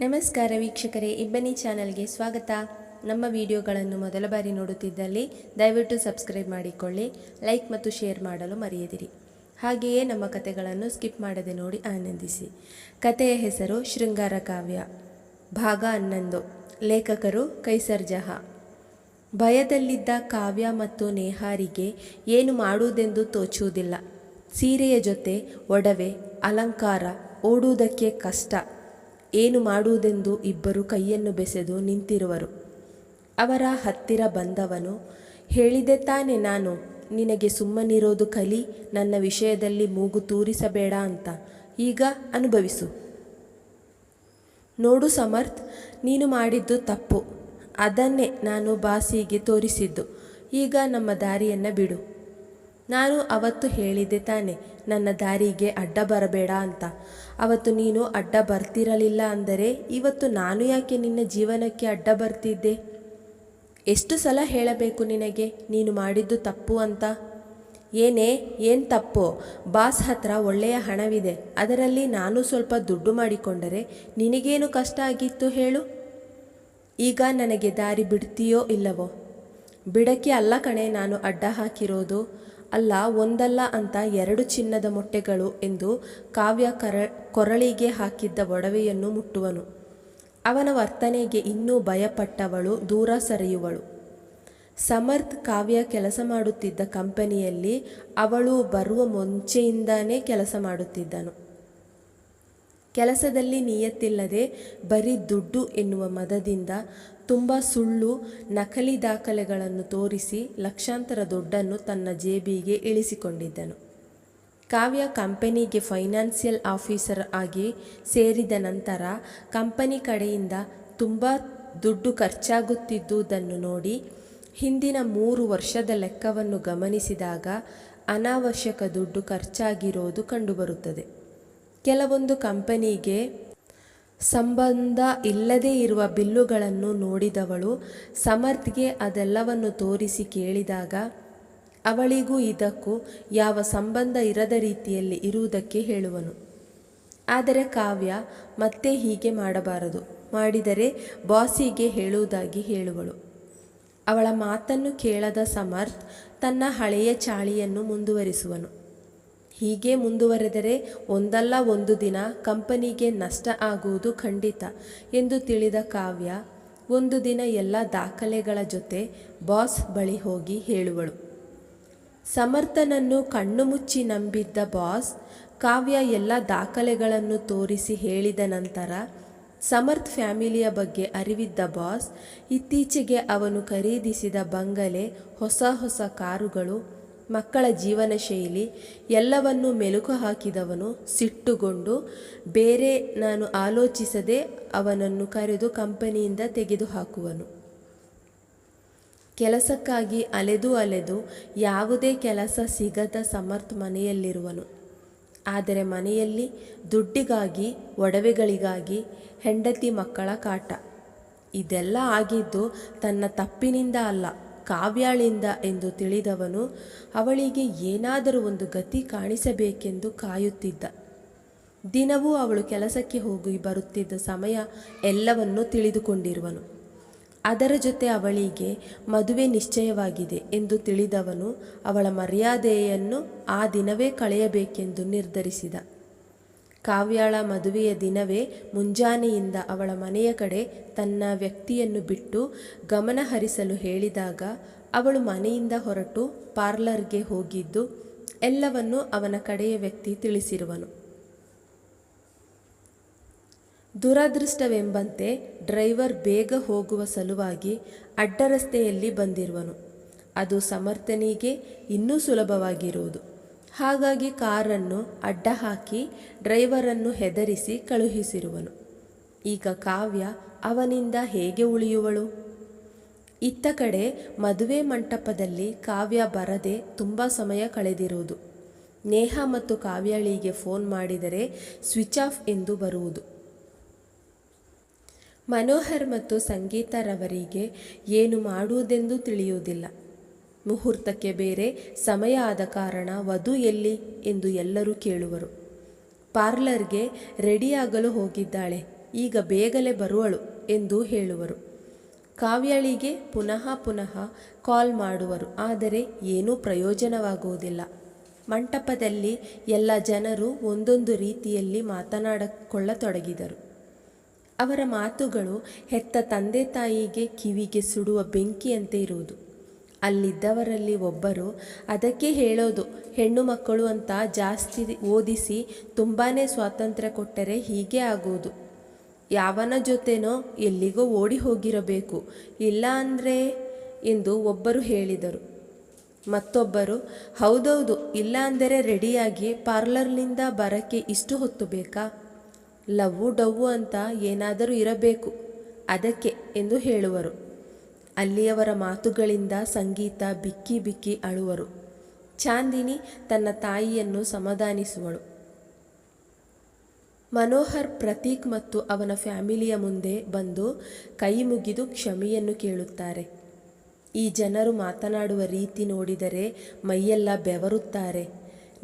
ನಮಸ್ಕಾರ ವೀಕ್ಷಕರೇ, ಇಬ್ಬನಿ ಚಾನಲ್ಗೆ ಸ್ವಾಗತ. ನಮ್ಮ ವಿಡಿಯೋಗಳನ್ನು ಮೊದಲ ಬಾರಿ ನೋಡುತ್ತಿದ್ದಲ್ಲಿ ದಯವಿಟ್ಟು ಸಬ್ಸ್ಕ್ರೈಬ್ ಮಾಡಿಕೊಳ್ಳಿ, ಲೈಕ್ ಮತ್ತು ಶೇರ್ ಮಾಡಲು ಮರೆಯದಿರಿ. ಹಾಗೆಯೇ ನಮ್ಮ ಕತೆಗಳನ್ನು ಸ್ಕಿಪ್ ಮಾಡದೆ ನೋಡಿ ಆನಂದಿಸಿ. ಕತೆಯ ಹೆಸರು ಶೃಂಗಾರ ಕಾವ್ಯ. ಭಾಗ ಹನ್ನೊಂದು. ಲೇಖಕರು ಕೈಸರ್ ಜಹಾ. ಭಯದಲ್ಲಿದ್ದ ಕಾವ್ಯ ಮತ್ತು ನೇಹಾರಿಗೆ ಏನು ಮಾಡುವುದೆಂದು ತೋಚುವುದಿಲ್ಲ. ಸೀರೆಯ ಜೊತೆ ಒಡವೆ, ಅಲಂಕಾರ, ಓಡುವುದಕ್ಕೆ ಕಷ್ಟ. ಏನು ಮಾಡುವುದೆಂದು ಇಬ್ಬರು ಕೈಯನ್ನು ಬೆಸೆದು ನಿಂತಿರುವರು. ಅವರ ಹತ್ತಿರ ಬಂದವನು, ಹೇಳಿದೆ ತಾನೆ ನಾನು, ನಿನಗೆ ಸುಮ್ಮನಿರೋದು ಕಲಿ, ನನ್ನ ವಿಷಯದಲ್ಲಿ ಮೂಗು ತೂರಿಸಬೇಡ ಅಂತ, ಈಗ ಅನುಭವಿಸು. ನೋಡು ಸಮರ್ಥ್, ನೀನು ಮಾಡಿದ್ದು ತಪ್ಪು, ಅದನ್ನೇ ನಾನು ಬಾಸಿಗೆ ತೋರಿಸಿದ್ದು, ಈಗ ನಮ್ಮ ದಾರಿಯನ್ನು ಬಿಡು. ನಾನು ಅವತ್ತು ಹೇಳಿದ್ದೆ ತಾನೆ, ನನ್ನ ದಾರಿಗೆ ಅಡ್ಡ ಬರಬೇಡ ಅಂತ. ಅವತ್ತು ನೀನು ಅಡ್ಡ ಬರ್ತಿರಲಿಲ್ಲ ಅಂದರೆ ಇವತ್ತು ನಾನು ಯಾಕೆ ನಿನ್ನ ಜೀವನಕ್ಕೆ ಅಡ್ಡ ಬರ್ತಿದ್ದೆ? ಎಷ್ಟು ಸಲ ಹೇಳಬೇಕು ನಿನಗೆ, ನೀನು ಮಾಡಿದ್ದು ತಪ್ಪು ಅಂತ? ಏನೇ, ಏನು ತಪ್ಪು? ಬಾಸ್ ಹತ್ರ ಒಳ್ಳೆಯ ಹಣವಿದೆ, ಅದರಲ್ಲಿ ನಾನು ಸ್ವಲ್ಪ ದುಡ್ಡು ಮಾಡಿಕೊಂಡರೆ ನಿನಗೇನು ಕಷ್ಟ ಆಗಿತ್ತು ಹೇಳು? ಈಗ ನನಗೆ ದಾರಿ ಬಿಡ್ತೀಯೋ ಇಲ್ಲವೋ? ಬಿಡಕ್ಕೆ ಅಲ್ಲ ಕಣೆ, ನಾನು ಅಡ್ಡ ಹಾಕಿರೋದು. ಅಲ್ಲ, ಒಂದಲ್ಲ ಅಂತ ಎರಡು ಚಿನ್ನದ ಮೊಟ್ಟೆಗಳು ಎಂದು ಕಾವ್ಯ ಕರ, ಕೊರಳಿಗೆ ಹಾಕಿದ್ದ ಒಡವೆಯನ್ನು ಮುಟ್ಟುವನು. ಅವನ ವರ್ತನೆಗೆ ಇನ್ನೂ ಭಯಪಟ್ಟವಳು, ದೂರ ಸರಿಯುವಳು. ಸಮರ್ಥ್ ಕಾವ್ಯ ಕೆಲಸ ಮಾಡುತ್ತಿದ್ದ ಕಂಪನಿಯಲ್ಲಿ ಅವಳು ಬರುವ ಮುಂಚೆಯಿಂದಾನೇ ಕೆಲಸ ಮಾಡುತ್ತಿದ್ದನು. ಕೆಲಸದಲ್ಲಿ ನಿಯತ್ತಿಲ್ಲದೆ ಬರೀ ದುಡ್ಡು ಎನ್ನುವ ಮದದಿಂದ ತುಂಬ ಸುಳ್ಳು, ನಕಲಿ ದಾಖಲೆಗಳನ್ನು ತೋರಿಸಿ ಲಕ್ಷಾಂತರ ದುಡ್ಡನ್ನು ತನ್ನ ಜೇಬಿಗೆ ಇಳಿಸಿಕೊಂಡಿದ್ದನು. ಕಾವ್ಯ ಕಂಪನಿಗೆ ಫೈನಾನ್ಷಿಯಲ್ ಆಫೀಸರ್ ಆಗಿ ಸೇರಿದ ನಂತರ ಕಂಪನಿ ಕಡೆಯಿಂದ ತುಂಬ ದುಡ್ಡು ಖರ್ಚಾಗುತ್ತಿದ್ದುದನ್ನು ನೋಡಿ ಹಿಂದಿನ ಮೂರು ವರ್ಷದ ಲೆಕ್ಕವನ್ನು ಗಮನಿಸಿದಾಗ ಅನಾವಶ್ಯಕ ದುಡ್ಡು ಖರ್ಚಾಗಿರೋದು ಕಂಡುಬರುತ್ತದೆ. ಕೆಲವೊಂದು ಕಂಪನಿಗೆ ಸಂಬಂಧ ಇಲ್ಲದೇ ಇರುವ ಬಿಲ್ಲುಗಳನ್ನು ನೋಡಿದವಳು ಸಮರ್ಥ್ಗೆ ಅದೆಲ್ಲವನ್ನು ತೋರಿಸಿ ಕೇಳಿದಾಗ, ಅವಳಿಗೂ ಇದಕ್ಕೂ ಯಾವ ಸಂಬಂಧ ಇರದ ರೀತಿಯಲ್ಲಿ ಇರುವುದಕ್ಕೆ ಹೇಳುವನು. ಆದರೆ ಕಾವ್ಯ ಮತ್ತೆ ಹೀಗೆ ಮಾಡಬಾರದು, ಮಾಡಿದರೆ ಬಾಸಿಗೆ ಹೇಳುವುದಾಗಿ ಹೇಳುವಳು. ಅವಳ ಮಾತನ್ನು ಕೇಳದ ಸಮರ್ಥ್ ತನ್ನ ಹಳೆಯ ಚಾಳಿಯನ್ನು ಮುಂದುವರಿಸುವನು. ಹೀಗೆ ಮುಂದುವರೆದರೆ ಒಂದಲ್ಲ ಒಂದು ದಿನ ಕಂಪನಿಗೆ ನಷ್ಟ ಆಗುವುದು ಖಂಡಿತ ಎಂದು ತಿಳಿದ ಕಾವ್ಯ, ಒಂದು ದಿನ ಎಲ್ಲ ದಾಖಲೆಗಳ ಜೊತೆ ಬಾಸ್ ಬಳಿ ಹೋಗಿ ಹೇಳುವಳು. ಸಮರ್ಥನನ್ನು ಕಣ್ಣು ಮುಚ್ಚಿ ನಂಬಿದ್ದ ಬಾಸ್ ಕಾವ್ಯ ಎಲ್ಲ ದಾಖಲೆಗಳನ್ನು ತೋರಿಸಿ ಹೇಳಿದ ನಂತರ ಸಮರ್ಥ್ ಫ್ಯಾಮಿಲಿಯ ಬಗ್ಗೆ ಅರಿವಿದ್ದ ಬಾಸ್, ಇತ್ತೀಚೆಗೆ ಅವನು ಖರೀದಿಸಿದ ಬಂಗಲೆ, ಹೊಸ ಹೊಸ ಕಾರುಗಳು ಮಕ್ಕಳ ಜೀವನ ಶೈಲಿ ಎಲ್ಲವನ್ನೂ ಮೆಲುಕು ಹಾಕಿದವನು ಸಿಟ್ಟುಗೊಂಡು ಬೇರೆ ನಾನು ಆಲೋಚಿಸದೆ ಅವನನ್ನು ಕರೆದು ಕಂಪನಿಯಿಂದ ತೆಗೆದುಹಾಕುವನು. ಕೆಲಸಕ್ಕಾಗಿ ಅಲೆದು ಅಲೆದು ಯಾವುದೇ ಕೆಲಸ ಸಿಗದ ಸಮರ್ಥ್ ಮನೆಯಲ್ಲಿರುವನು. ಆದರೆ ಮನೆಯಲ್ಲಿ ದುಡ್ಡಿಗಾಗಿ, ಒಡವೆಗಳಿಗಾಗಿ ಹೆಂಡತಿ ಮಕ್ಕಳ ಕಾಟ. ಇದೆಲ್ಲ ಆಗಿದ್ದು ತನ್ನ ತಪ್ಪಿನಿಂದ ಅಲ್ಲ. ಕಾವ್ಯಾಳಿಂದ ಎಂದು ತಿಳಿದವನು, ಅವಳಿಗೆ ಏನಾದರೂ ಒಂದು ಗತಿ ಕಾಣಿಸಬೇಕೆಂದು ಕಾಯುತ್ತಿದ್ದ. ದಿನವೂ ಅವಳು ಕೆಲಸಕ್ಕೆ ಹೋಗಿ ಬರುತ್ತಿದ್ದ ಸಮಯ ಎಲ್ಲವನ್ನೂ ತಿಳಿದುಕೊಂಡಿರುವನು. ಅದರ ಜೊತೆ ಅವಳಿಗೆ ಮದುವೆ ನಿಶ್ಚಯವಾಗಿದೆ ಎಂದು ತಿಳಿದವನು ಅವಳ ಮರ್ಯಾದೆಯನ್ನು ಆ ದಿನವೇ ಕಳೆಯಬೇಕೆಂದು ನಿರ್ಧರಿಸಿದ. ಕಾವ್ಯಾಳ ಮದುವೆಯ ದಿನವೇ ಮುಂಜಾನೆಯಿಂದ ಅವಳ ಮನೆಯ ಕಡೆ ತನ್ನ ವ್ಯಕ್ತಿಯನ್ನು ಬಿಟ್ಟು ಗಮನ ಹರಿಸಲು ಹೇಳಿದಾಗ ಅವಳು ಮನೆಯಿಂದ ಹೊರಟು ಪಾರ್ಲರ್ಗೆ ಹೋಗಿದ್ದು ಎಲ್ಲವನ್ನು ಅವನ ಕಡೆಯ ವ್ಯಕ್ತಿ ತಿಳಿಸಿರುವನು. ದುರದೃಷ್ಟವೆಂಬಂತೆ ಡ್ರೈವರ್ ಬೇಗ ಹೋಗುವ ಸಲುವಾಗಿ ಅಡ್ಡರಸ್ತೆಯಲ್ಲಿ ಬಂದಿರುವನು. ಅದು ಸಮರ್ಥನಿಗೆ ಇನ್ನೂ ಸುಲಭವಾಗಿರುವುದು. ಹಾಗಾಗಿ ಕಾರನ್ನು ಅಡ್ಡ ಹಾಕಿ ಡ್ರೈವರನ್ನು ಹೆದರಿಸಿ ಕಳುಹಿಸಿರುವನು. ಈಗ ಕಾವ್ಯ ಅವನಿಂದ ಹೇಗೆ ಉಳಿಯುವಳು? ಇತ್ತ ಕಡೆ ಮದುವೆ ಮಂಟಪದಲ್ಲಿ ಕಾವ್ಯ ಬರದೆ ತುಂಬ ಸಮಯ ಕಳೆದಿರುವುದು. ನೇಹ ಮತ್ತು ಕಾವ್ಯಳಿಗೆ ಫೋನ್ ಮಾಡಿದರೆ ಸ್ವಿಚ್ ಆಫ್ ಎಂದು ಬರುವುದು. ಮನೋಹರ್ ಮತ್ತು ಸಂಗೀತರವರಿಗೆ ಏನು ಮಾಡುವುದೆಂದು ತಿಳಿಯುವುದಿಲ್ಲ. ಮುಹೂರ್ತಕ್ಕೆ ಬೇರೆ ಸಮಯ ಆದ ಕಾರಣ ವಧು ಎಲ್ಲಿ ಎಂದು ಎಲ್ಲರೂ ಕೇಳುವರು. ಪಾರ್ಲರ್ಗೆ ರೆಡಿಯಾಗಲು ಹೋಗಿದ್ದಾಳೆ. ಈಗ ಬೇಗಲೇ ಬರುವಳು ಎಂದು ಹೇಳುವರು. ಕಾವ್ಯಳಿಗೆ ಪುನಃ ಪುನಃ ಕಾಲ್ ಮಾಡುವರು. ಆದರೆ ಏನೂ ಪ್ರಯೋಜನವಾಗುವುದಿಲ್ಲ. ಮಂಟಪದಲ್ಲಿ ಎಲ್ಲ ಜನರು ಒಂದೊಂದು ರೀತಿಯಲ್ಲಿ ಮಾತನಾಡಿಕೊಳ್ಳತೊಡಗಿದರು. ಅವರ ಮಾತುಗಳು ಹೆತ್ತ ತಂದೆ ತಾಯಿಗೆ ಕಿವಿಗೆ ಸುಡುವ ಬೆಂಕಿಯಂತೆ ಇರುವುದು. ಅಲ್ಲಿದ್ದವರಲ್ಲಿ ಒಬ್ಬರು, ಅದಕ್ಕೆ ಹೇಳೋದು, ಹೆಣ್ಣು ಮಕ್ಕಳು ಅಂತ ಜಾಸ್ತಿ ಓದಿಸಿ ತುಂಬಾ ಸ್ವಾತಂತ್ರ್ಯ ಕೊಟ್ಟರೆ ಹೀಗೆ ಆಗುವುದು ಯಾವನ ಜೊತೆನೋ ಎಲ್ಲಿಗೋ ಓಡಿ ಹೋಗಿರಬೇಕು, ಇಲ್ಲ ಅಂದರೆ ಎಂದು ಒಬ್ಬರು ಹೇಳಿದರು. ಮತ್ತೊಬ್ಬರು, ಹೌದೌದು, ಇಲ್ಲ ಅಂದರೆ ರೆಡಿಯಾಗಿ ಪಾರ್ಲರ್ನಿಂದ ಬರಕ್ಕೆ ಇಷ್ಟು ಹೊತ್ತು ಬೇಕಾ? ಲವ್ವು ಡವ್ವು ಅಂತ ಏನಾದರೂ ಇರಬೇಕು, ಅದಕ್ಕೆ, ಎಂದು ಹೇಳುವರು. ಅಲ್ಲಿಯವರ ಮಾತುಗಳಿಂದ ಸಂಗೀತ ಬಿಕ್ಕಿ ಬಿಕ್ಕಿ ಅಳುವರು. ಚಾಂದಿನಿ ತನ್ನ ತಾಯಿಯನ್ನು ಸಮಾಧಾನಿಸುವಳು. ಮನೋಹರ್ ಪ್ರತೀಕ್ ಮತ್ತು ಅವನ ಫ್ಯಾಮಿಲಿಯ ಮುಂದೆ ಬಂದು ಕೈ ಮುಗಿದು ಕ್ಷಮೆಯನ್ನು ಕೇಳುತ್ತಾರೆ. ಈ ಜನರು ಮಾತನಾಡುವ ರೀತಿ ನೋಡಿದರೆ ಮೈಯೆಲ್ಲ ಬೆವರುತ್ತಾರೆ.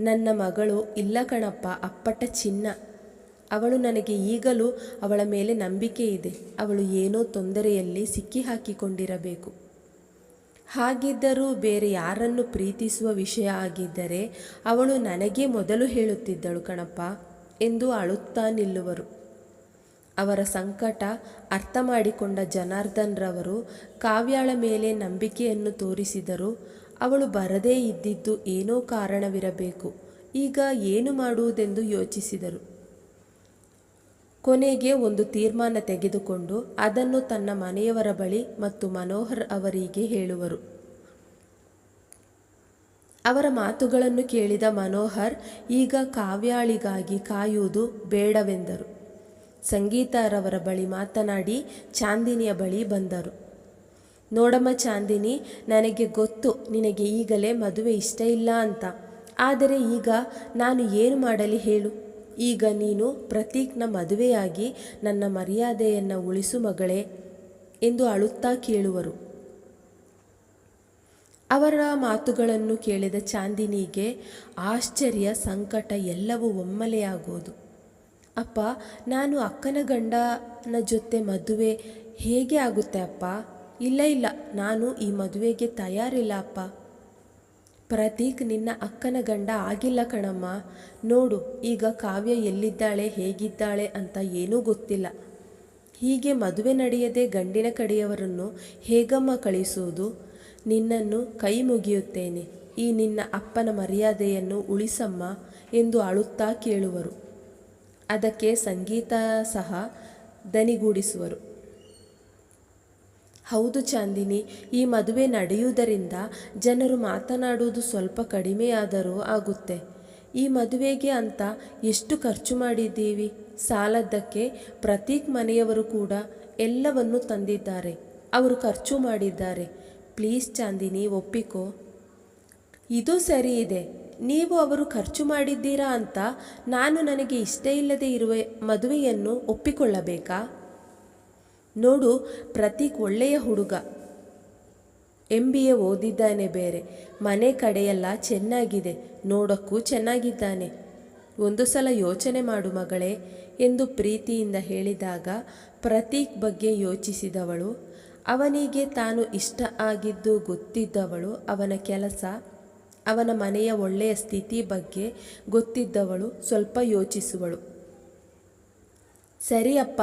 ನನ್ನ ಮಗಳು, ಇಲ್ಲ ಕಣಪ್ಪ, ಅಪ್ಪಟ ಚಿನ್ನ. ಅವಳು ನನಗೆ ಈಗಲೂ ಅವಳ ಮೇಲೆ ನಂಬಿಕೆ ಇದೆ. ಅವಳು ಏನೋ ತೊಂದರೆಯಲ್ಲಿ ಸಿಕ್ಕಿಹಾಕಿಕೊಂಡಿರಬೇಕು. ಹಾಗಿದ್ದರೂ ಬೇರೆ ಯಾರನ್ನು ಪ್ರೀತಿಸುವ ವಿಷಯ ಆಗಿದ್ದರೆ ಅವಳು ನನಗೇ ಮೊದಲು ಹೇಳುತ್ತಿದ್ದಳು ಕಣಪ್ಪ ಎಂದು ಅಳುತ್ತಾ ನಿಲ್ಲುವರು. ಅವರ ಸಂಕಟ ಅರ್ಥ ಮಾಡಿಕೊಂಡ ಜನಾರ್ದನ್ರವರು ಕಾವ್ಯಾಳ ಮೇಲೆ ನಂಬಿಕೆಯನ್ನು ತೋರಿಸಿದರು. ಅವಳು ಬರದೇ ಇದ್ದಿದ್ದು ಏನೋ ಕಾರಣವಿರಬೇಕು. ಈಗ ಏನು ಮಾಡುವುದೆಂದು ಯೋಚಿಸಿದರು. ಕೊನೆಗೆ ಒಂದು ತೀರ್ಮಾನ ತೆಗೆದುಕೊಂಡು ಅದನ್ನು ತನ್ನ ಮನೆಯವರ ಬಳಿ ಮತ್ತು ಮನೋಹರ್ ಅವರಿಗೆ ಹೇಳುವರು. ಅವರ ಮಾತುಗಳನ್ನು ಕೇಳಿದ ಮನೋಹರ್, ಈಗ ಕಾವ್ಯಾಳಿಗಾಗಿ ಕಾಯುವುದು ಬೇಡವೆಂದರು. ಸಂಗೀತಾರವರ ಬಳಿ ಮಾತನಾಡಿ ಚಾಂದಿನಿಯ ಬಳಿ ಬಂದರು. ನೋಡಮ್ಮ ಚಾಂದಿನಿ, ನನಗೆ ಗೊತ್ತು, ನಿನಗೆ ಈಗಲೇ ಮದುವೆ ಇಷ್ಟ ಇಲ್ಲ ಅಂತ. ಆದರೆ ಈಗ ನಾನು ಏನು ಮಾಡಲಿ ಹೇಳು. ಈಗ ನೀನು ಪ್ರತೀಕ್ನ ಮದುವೆಯಾಗಿ ನನ್ನ ಮರ್ಯಾದೆಯನ್ನು ಉಳಿಸು ಮಗಳೇ ಎಂದು ಅಳುತ್ತಾ ಕೇಳುವರು. ಅವರ ಮಾತುಗಳನ್ನು ಕೇಳಿದ ಚಾಂದಿನಿಗೆ ಆಶ್ಚರ್ಯ, ಸಂಕಟ ಎಲ್ಲವೂ ಒಮ್ಮಲೆಯಾಗೋದು ಅಪ್ಪ, ನಾನು ಅಕ್ಕನ ಗಂಡನ ಜೊತೆ ಮದುವೆ ಹೇಗೆ ಆಗುತ್ತೆ ಅಪ್ಪ? ಇಲ್ಲ ಇಲ್ಲ, ನಾನು ಈ ಮದುವೆಗೆ ತಯಾರಿಲ್ಲ ಅಪ್ಪ. ಪ್ರತೀಕ್ ನಿನ್ನ ಅಕ್ಕನ ಗಂಡ ಆಗಿಲ್ಲ ಕಣಮ್ಮ. ನೋಡು, ಈಗ ಕಾವ್ಯ ಎಲ್ಲಿದ್ದಾಳೆ, ಹೇಗಿದ್ದಾಳೆ ಅಂತ ಏನೂ ಗೊತ್ತಿಲ್ಲ. ಹೀಗೆ ಮದುವೆ ನಡೆಯದೆ ಗಂಡಿನ ಕಡೆಯವರನ್ನು ಹೇಗಮ್ಮ ಕಳಿಸುವುದು? ನಿನ್ನನ್ನು ಕೈ ಮುಗಿಯುತ್ತೇನೆ. ಈ ನಿನ್ನ ಅಪ್ಪನ ಮರ್ಯಾದೆಯನ್ನು ಉಳಿಸಮ್ಮ ಎಂದು ಅಳುತ್ತಾ ಕೇಳುವರು. ಅದಕ್ಕೆ ಸಂಗೀತ ಸಹ ದನಿಗೂಡಿಸುವರು. ಹೌದು ಚಾಂದಿನಿ, ಈ ಮದುವೆ ನಡೆಯುವುದರಿಂದ ಜನರು ಮಾತನಾಡುವುದು ಸ್ವಲ್ಪ ಕಡಿಮೆಯಾದರೂ ಆಗುತ್ತೆ. ಈ ಮದುವೆಗೆ ಅಂತ ಎಷ್ಟು ಖರ್ಚು ಮಾಡಿದ್ದೀವಿ? ಸಾಲದ್ದಕ್ಕೆ ಪ್ರತೀಕ್ ಮನೆಯವರು ಕೂಡ ಎಲ್ಲವನ್ನು ತಂದಿದ್ದಾರೆ. ಅವರು ಖರ್ಚು ಮಾಡಿದ್ದಾರೆ. ಪ್ಲೀಸ್ ಚಾಂದಿನಿ, ಒಪ್ಪಿಕೋ. ಇದು ಸರಿ ಇದೆ. ನೀವು ಅವರು ಖರ್ಚು ಮಾಡಿದ್ದೀರಾ ಅಂತ ನಾನು ನನಗೆ ಇಷ್ಟ ಇಲ್ಲದೆ ಇರುವ ಮದುವೆಯನ್ನು ಒಪ್ಪಿಕೊಳ್ಳಬೇಕಾ? ನೋಡು, ಪ್ರತೀಕ್ ಒಳ್ಳೆಯ ಹುಡುಗ. ಎಂ ಬಿ ಎ ಓದಿದ್ದಾನೆ ಬೇರೆ. ಮನೆ ಕಡೆಯೆಲ್ಲ ಚೆನ್ನಾಗಿದೆ. ನೋಡೋಕ್ಕೂ ಚೆನ್ನಾಗಿದ್ದಾನೆ. ಒಂದು ಸಲ ಯೋಚನೆ ಮಾಡು ಮಗಳೇ ಎಂದು ಪ್ರೀತಿಯಿಂದ ಹೇಳಿದಾಗ ಪ್ರತೀಕ್ ಬಗ್ಗೆ ಯೋಚಿಸಿದವಳು. ಅವನಿಗೆ ತಾನು ಇಷ್ಟ ಆಗಿದ್ದು ಗೊತ್ತಿದ್ದವಳು. ಅವನ ಕೆಲಸ, ಅವನ ಮನೆಯ ಒಳ್ಳೆಯ ಸ್ಥಿತಿ ಬಗ್ಗೆ ಗೊತ್ತಿದ್ದವಳು. ಸ್ವಲ್ಪ ಯೋಚಿಸುವಳು. ಸರಿ ಅಪ್ಪ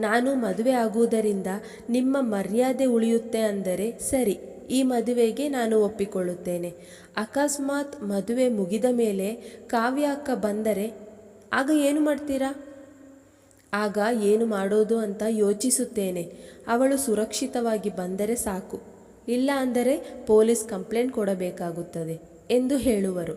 ನಾನು ಮದುವೆ ಆಗುವುದರಿಂದ ನಿಮ್ಮ ಮರ್ಯಾದೆ ಉಳಿಯುತ್ತೆ ಅಂದರೆ ಸರಿ, ಈ ಮದುವೆಗೆ ನಾನು ಒಪ್ಪಿಕೊಳ್ಳುತ್ತೇನೆ. ಅಕಸ್ಮಾತ್ ಮದುವೆ ಮುಗಿದ ಮೇಲೆ ಕಾವ್ಯ ಅಕ್ಕ ಬಂದರೆ, ಆಗ ಏನು ಮಾಡ್ತೀರಾ? ಆಗ ಏನು ಮಾಡೋದು ಅಂತ ಯೋಚಿಸುತ್ತೇನೆ. ಅವಳು ಸುರಕ್ಷಿತವಾಗಿ ಬಂದರೆ ಸಾಕು. ಇಲ್ಲ ಅಂದರೆ ಪೊಲೀಸ್ ಕಂಪ್ಲೇಂಟ್ ಕೊಡಬೇಕಾಗುತ್ತದೆ, ಎಂದು ಹೇಳುವರು.